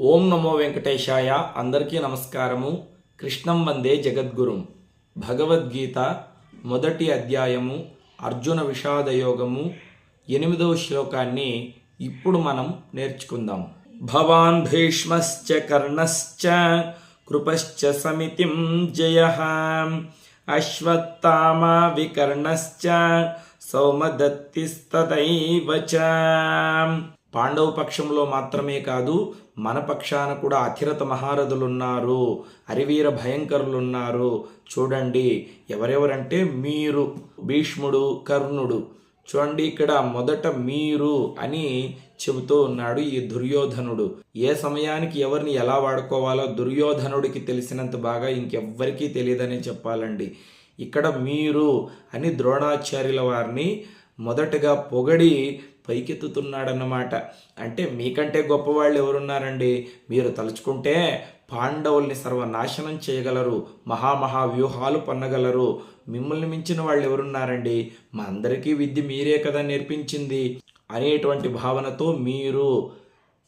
ఓం నమో వెంకటేశాయ. అందరికీ నమస్కారము. కృష్ణం వందే జగద్గురుం. భగవద్గీత మొదటి అధ్యాయము అర్జున విషాదయోగము ఎనిమిదవ శ్లోకాన్ని ఇప్పుడు మనం నేర్చుకుందాం. భవాన్ భీష్మశ్చ కర్ణశ్చ కృపశ్చ సమితిం జయ. అశ్వత్థామా వికర్ణశ్చ సౌమదత్తిస్తదైవ పాండవ పక్షంలో మాత్రమే కాదు మన పక్షాన కూడా అఖిరత మహారథులున్నారు అరివీర భయంకరులున్నారు. చూడండి ఎవరెవరంటే మీరు భీష్ముడు కర్ణుడు. చూడండి ఇక్కడ మొదట మీరు అని చెబుతూ ఉన్నాడు ఈ దుర్యోధనుడు. ఏ సమయానికి ఎవరిని ఎలా వాడుకోవాలో దుర్యోధనుడికి తెలిసినంత బాగా ఇంకెవ్వరికీ తెలియదని చెప్పాలండి. ఇక్కడ మీరు అని ద్రోణాచార్యుల వారిని మొదటగా పొగడి పైకెత్తుతున్నాడన్నమాట. అంటే మీకంటే గొప్పవాళ్ళు ఎవరున్నారండి? మీరు తలుచుకుంటే పాండవుల్ని సర్వనాశనం చేయగలరు మహామహా వ్యూహాలు పన్నగలరు మిమ్మల్ని మించిన వాళ్ళు ఎవరున్నారండి? మా అందరికీ విద్య మీరే కదా నేర్పించింది అనేటువంటి భావనతో మీరు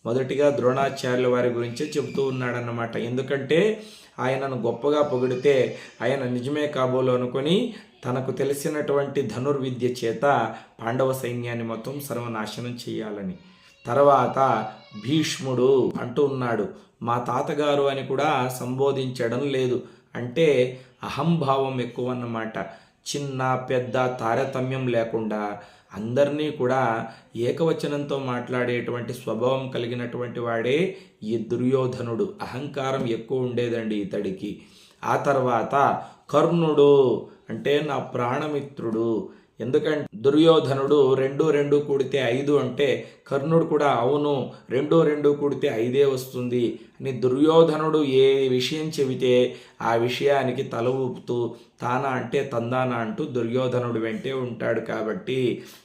మొదటిగా ద్రోణాచార్యుల వారి గురించే చెబుతూ ఉన్నాడన్నమాట. ఎందుకంటే ఆయనను గొప్పగా పొగిడితే ఆయన నిజమే కాబోలు అనుకొని తనకు తెలిసినటువంటి ధనుర్విద్య చేత పాండవ సైన్యాన్ని మొత్తం సర్వనాశనం చేయాలని. తర్వాత భీష్ముడు అంటూ ఉన్నాడు మా తాతగారు అని కూడా సంబోధించడం లేదు. అంటే అహంభావం ఎక్కువ అన్నమాట చిన్న పెద్ద తారతమ్యం లేకుండా అందరినీ కూడా ఏకవచనంతో మాట్లాడేటువంటి స్వభావం కలిగినటువంటి వాడే ఈ దుర్యోధనుడు. అహంకారం ఎక్కువ ఉండేదండి ఇతడికి. ఆ తర్వాత కర్ణుడు అంటే నా ప్రాణమిత్రుడు. ఎందుకంటే దుర్యోధనుడు రెండు రెండు కూడితే ఐదు అంటే కర్ణుడు కూడా అవును రెండు రెండు కూడితే ఐదే వస్తుంది అని దుర్యోధనుడు ఏ విషయం చెబితే ఆ విషయానికి తల ఊపుతూ తానా అంటే తందానా అంటూ దుర్యోధనుడు వెంటే ఉంటాడు కాబట్టి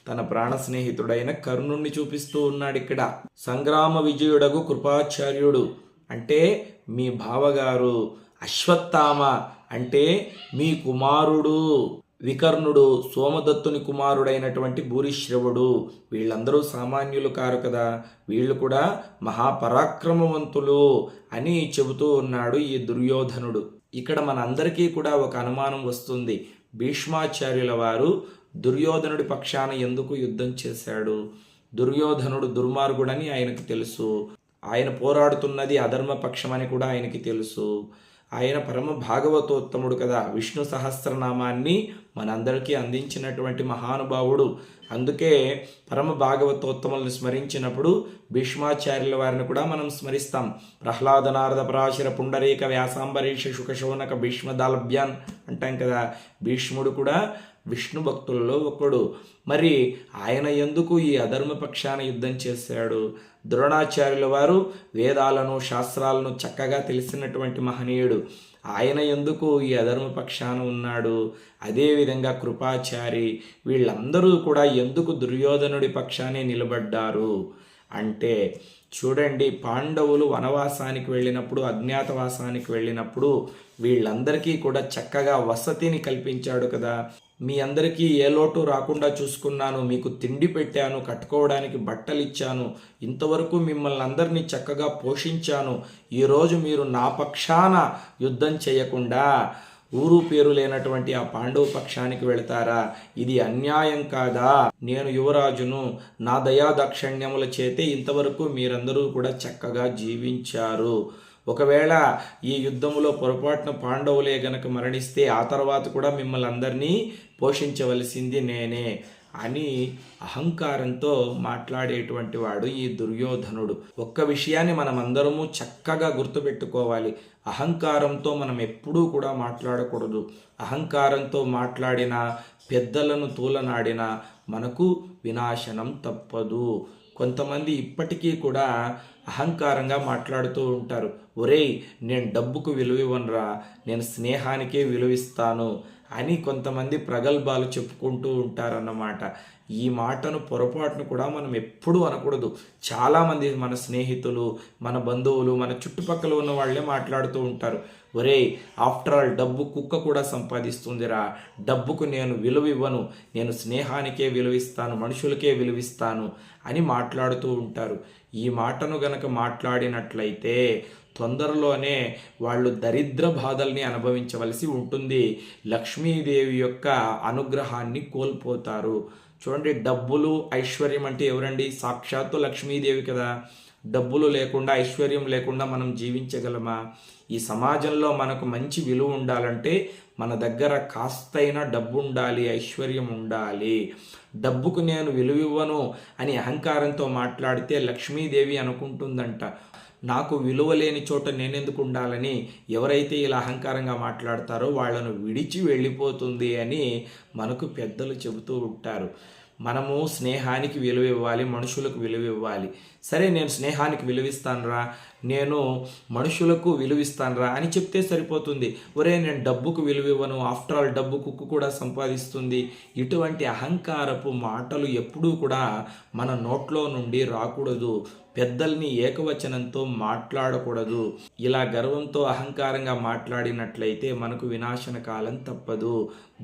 తన ప్రాణ స్నేహితుడైన కర్ణుణ్ణి చూపిస్తూ ఉన్నాడు ఇక్కడ. సంగ్రామ విజయుడగు కృపాచార్యుడు అంటే మీ బావగారు అశ్వత్థామ అంటే మీ కుమారుడు. వికర్ణుడు సోమదత్తుని కుమారుడైనటువంటి భూరిశ్రవుడు. వీళ్ళందరూ సామాన్యులు కారు కదా. వీళ్ళు కూడా మహాపరాక్రమవంతులు అని చెబుతూ ఉన్నాడు ఈ దుర్యోధనుడు. ఇక్కడ మనందరికీ కూడా ఒక అనుమానం వస్తుంది. భీష్మాచార్యుల వారు దుర్యోధనుడి పక్షాన ఎందుకు యుద్ధం చేశాడు? దుర్యోధనుడు దుర్మార్గుడని ఆయనకు తెలుసు. ఆయన పోరాడుతున్నది అధర్మ పక్షమని కూడా ఆయనకి తెలుసు. ఆయన పరమ భాగవతోత్తముడు కదా. విష్ణు సహస్రనామాన్ని మనందరికీ అందించినటువంటి మహానుభావుడు. అందుకే పరమ భాగవతోత్తములను స్మరించినప్పుడు భీష్మాచార్యుల వారిని కూడా మనం స్మరిస్తాం. ప్రహ్లాద నారద పరాశర పుండరీక వ్యాసాంబరీష శుకశోనక భీష్మదాలభ్యాన్ అంటాం కదా. భీష్ముడు కూడా విష్ణు భక్తుల్లో ఒకడు. మరి ఆయన ఎందుకు ఈ అధర్మ పక్షాన యుద్ధం చేశాడు? ద్రోణాచార్యుల వారు వేదాలను శాస్త్రాలను చక్కగా తెలిసినటువంటి మహనీయుడు. ఆయన ఎందుకు ఈ అధర్మ పక్షాన ఉన్నాడు? అదేవిధంగా కృపాచారి వీళ్ళందరూ కూడా ఎందుకు దుర్యోధనుడి పక్షానే నిలబడ్డారు? అంటే చూడండి పాండవులు వనవాసానికి వెళ్ళినప్పుడు అజ్ఞాతవాసానికి వెళ్ళినప్పుడు వీళ్ళందరికీ కూడా చక్కగా వసతిని కల్పించాడు కదా. మీ అందరికీ ఏ లోటు రాకుండా చూసుకున్నాను మీకు తిండి పెట్టాను కట్టుకోవడానికి బట్టలు ఇచ్చాను ఇంతవరకు మిమ్మల్ని అందరినీ చక్కగా పోషించాను. ఈరోజు మీరు నా పక్షాన యుద్ధం చేయకుండా ఊరు పేరు లేనటువంటి ఆ పాండవ పక్షానికి వెళతారా? ఇది అన్యాయం కాదా? నేను యువరాజును నా దయా దాక్షణ్యముల చేతే ఇంతవరకు మీరందరూ కూడా చక్కగా జీవించారు. ఒకవేళ ఈ యుద్ధములో పొరపాటున పాండవులే గనక మరణిస్తే ఆ తర్వాత కూడా మిమ్మల్ని అందరినీ పోషించవలసింది నేనే అని అహంకారంతో మాట్లాడేటువంటి వాడు ఈ దుర్యోధనుడు. ఒక్క విషయాన్ని మనం అందరము చక్కగా గుర్తుపెట్టుకోవాలి. అహంకారంతో మనం ఎప్పుడూ కూడా మాట్లాడకూడదు. అహంకారంతో మాట్లాడిన పెద్దలను తూలనాడిన మనకు వినాశనం తప్పదు. కొంతమంది ఇప్పటికీ కూడా అహంకారంగా మాట్లాడుతూ ఉంటారు. ఒరేయ్ నేను డబ్బుకు విలువ ఇవ్వనురా నేను స్నేహానికే విలువిస్తాను. అని కొంతమంది ప్రగల్భాలు చెప్పుకుంటూ ఉంటారన్నమాట. ఈ మాటను పొరపాటును కూడా మనం ఎప్పుడూ అనకూడదు. చాలామంది మన స్నేహితులు మన బంధువులు మన చుట్టుపక్కల ఉన్న వాళ్ళే మాట్లాడుతూ ఉంటారు. ఒరే ఆఫ్టర్ ఆల్ డబ్బు కుక్క కూడా సంపాదిస్తుందిరా. డబ్బుకు నేను విలువ ఇవ్వను. నేను స్నేహానికే విలువిస్తాను మనుషులకే విలువిస్తాను అని మాట్లాడుతూ ఉంటారు. ఈ మాటను గనక మాట్లాడినట్లయితే తొందరలోనే వాళ్ళు దరిద్ర బాధల్ని అనుభవించవలసి ఉంటుంది. లక్ష్మీదేవి యొక్క అనుగ్రహాన్ని కోల్పోతారు. చూడండి డబ్బులు ఐశ్వర్యం అంటే ఎవరండి? సాక్షాత్తు లక్ష్మీదేవి కదా. డబ్బులు లేకుండా ఐశ్వర్యం లేకుండా మనం జీవించగలమా? ఈ సమాజంలో మనకు మంచి విలువ ఉండాలంటే మన దగ్గర కాస్తైనా డబ్బు ఉండాలి ఐశ్వర్యం ఉండాలి. డబ్బుకు నేను విలువ ఇవ్వను అని అహంకారంతో మాట్లాడితే లక్ష్మీదేవి అనుకుంటుందంట. నాకు విలువ లేని చోట నేనెందుకు ఉండాలని ఎవరైతే ఇలా అహంకారంగా మాట్లాడతారో వాళ్ళను విడిచి వెళ్ళిపోతుంది అని మనకు పెద్దలు చెబుతూ ఉంటారు. మనము స్నేహానికి విలువ ఇవ్వాలి మనుషులకు విలువ ఇవ్వాలి. సరే నేను స్నేహానికి విలువిస్తానురా నేను మనుషులకు విలువిస్తానురా అని చెప్తే సరిపోతుంది. ఒరే నేను డబ్బుకు విలువ ఇవ్వను ఆఫ్టర్ ఆల్ డబ్బు కుక్కు కూడా సంపాదిస్తుంది. ఇటువంటి అహంకారపు మాటలు ఎప్పుడూ కూడా మన నోట్లో నుండి రాకూడదు. పెద్దల్ని ఏకవచనంతో మాట్లాడకూడదు. ఇలా గర్వంతో అహంకారంగా మాట్లాడినట్లయితే మనకు వినాశన కాలం తప్పదు.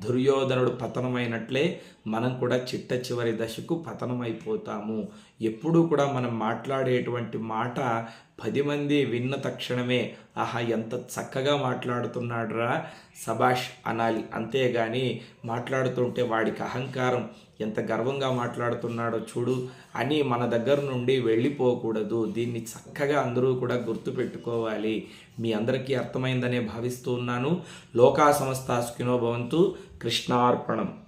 దుర్యోధనుడు పతనమైనట్లే మనం కూడా చిట్ట చివరి దశకు పతనమైపోతాము. ఎప్పుడూ కూడా మనం మాట్లాడేటువంటి మాట పది మంది విన్న తక్షణమే ఆహా ఎంత చక్కగా మాట్లాడుతున్నాడురా సభాష్ అనాలి. అంతేగాని మాట్లాడుతుంటే వాడికి అహంకారం ఎంత గర్వంగా మాట్లాడుతున్నాడో చూడు అని మన దగ్గర నుండి వెళ్ళిపోకూడదు. దీన్ని చక్కగా అందరూ కూడా గుర్తుపెట్టుకోవాలి. మీ అందరికీ అర్థమైందనే భావిస్తూ ఉన్నాను. లోకా సంస్థ సుఖినోభవంతు కృష్ణార్పణం.